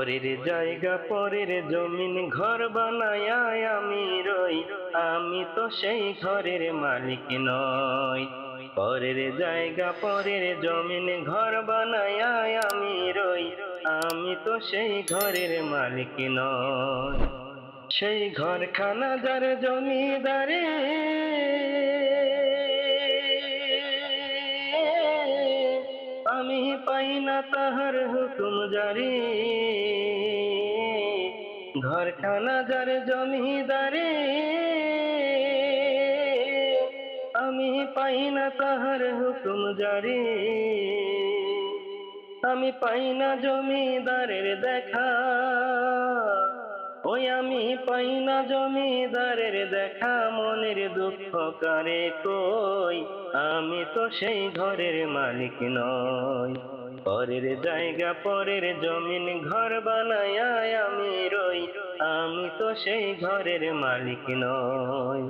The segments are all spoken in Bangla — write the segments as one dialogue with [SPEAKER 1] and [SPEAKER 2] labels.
[SPEAKER 1] পরের জায়গা, পরের জমিন ঘর বানায় আমি রই। আমি তো সেই ঘরের মালিক নই। পরের জায়গা, পরের জমিন ঘর বানায় আমি রই। আমি তো সেই ঘরের মালিক নই। সেই ঘরখানা যার জমিদারে পাই না তাহার হুকুম জারি। ঘরখানা যার জমিদারে, আমি পাই না তাহার হুকুম জারি। আমি পাই না জমিদারের দেখা। ওই আমি পাই না জমিদারের দেখা, মনের দুঃখ কারে কই? আমি তো সেই ঘরের মালিক নই। পরের জায়গা, পরের জমিন ঘর বানায় আমি রই। আমি তো সেই ঘরের মালিক নই।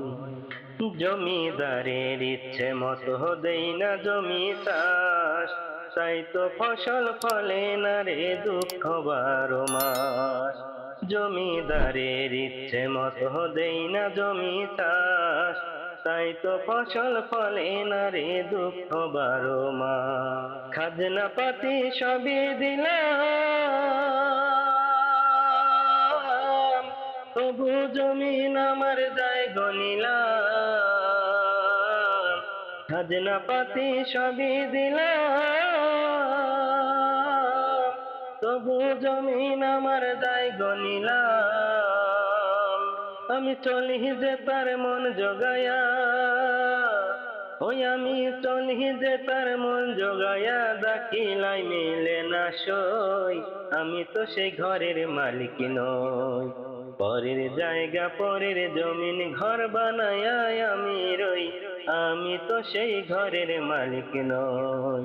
[SPEAKER 1] জমিদারের ইচ্ছে মতো দেই না জমি চাষ। তাই তো ফসল ফলে না রে দুঃখ বারো মাস। জমিদারের ইচ্ছে মতো দেই না জমি চাষ। তাই তো ফসল ফলে না রে দুঃখ বারো মাস খাজনা পাতি সবই দিলাম, তবু জমিন আমার যায় গনিলাম খাজনা পাতি সবই দিলাম তবু জমিন আমার যায় গনিলাম আমি চলি যে তার মন জগায়া, ওই আমি চলি যে তার মন জগায়া দাকিলাই মিলে না সই। আমি তো সেই ঘরের মালিক নই। পরের জায়গা, পরের জমিন ঘর বানায় আমি রই। আমি তো সেই ঘরের মালিক নই।